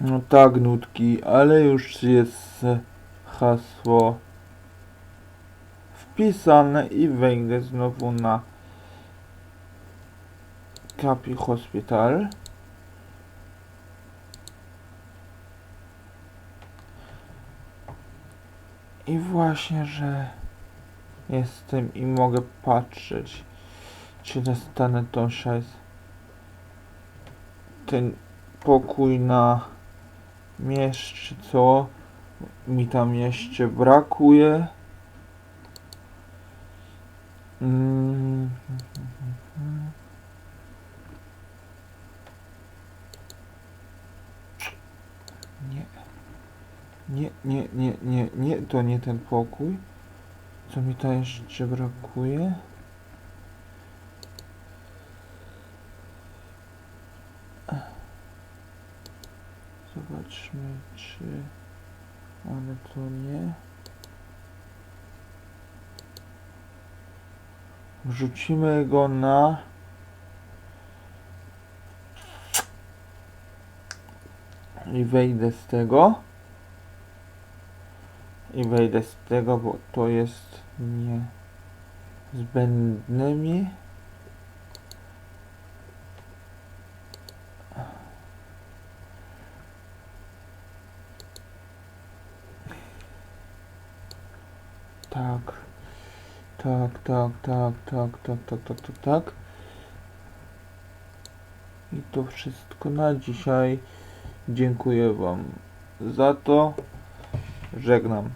No tak, nutki, ale już jest hasło wpisane i wejdę znowu na Kapi Hospital. I właśnie, że jestem i mogę patrzeć, czy dostanę tą szajs ten pokój na czy co mi tam jeszcze brakuje. Mm. Nie. Nie, nie, nie, nie, nie, to nie ten pokój. Co mi tam jeszcze brakuje? Zobaczmy, czy... Ale to nie. Wrzucimy go na... I wejdę z tego. I wejdę z tego, bo to jest nie zbędne mi. Tak. Tak, tak, tak, tak, tak, tak, tak, tak, tak. I to wszystko na dzisiaj. Dziękuję Wam za to. Żegnam.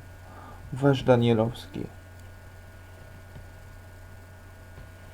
Wasz Danielowski.